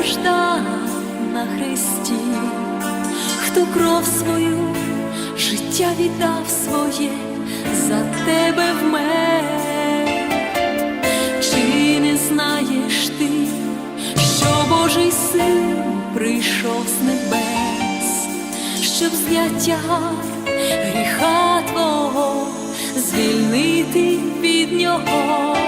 страждав на хресті, хто кров свою, життя віддав своє за тебе в мене. Чи не знаєш ти, що Божий син прийшов з небес, щоб зняття гріха твого звільнити від нього?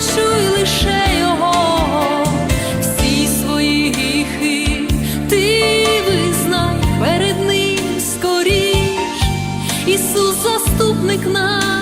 Почуй лише його, всі свої гріхи, ти визнай перед ним скоріш, Ісус заступник наш,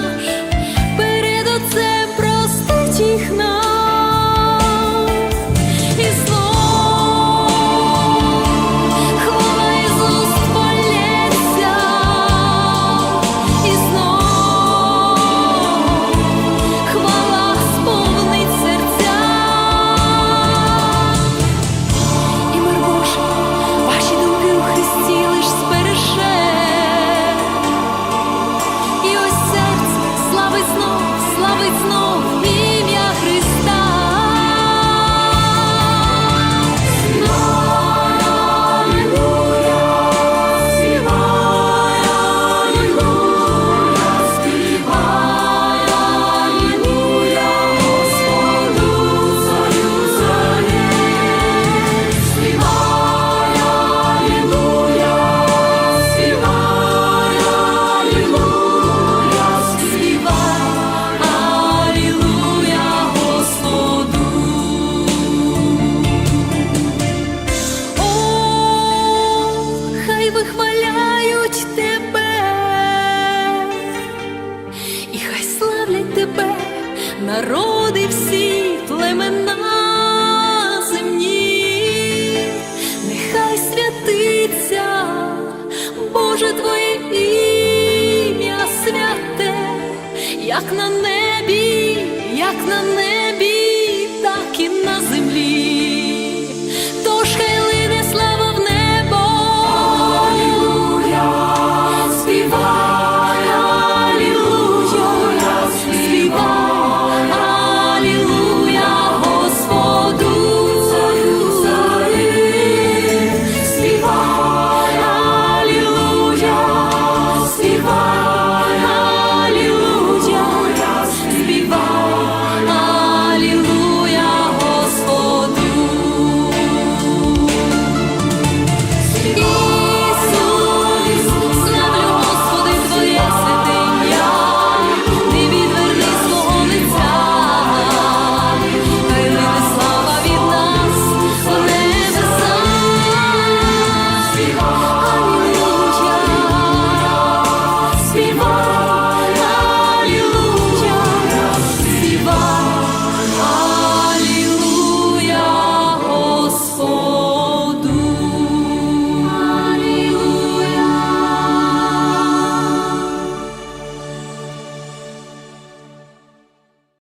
славлять тебе, народи всі племена земні, нехай святиться, Боже Твоє ім'я святе, як на небі, як на небі.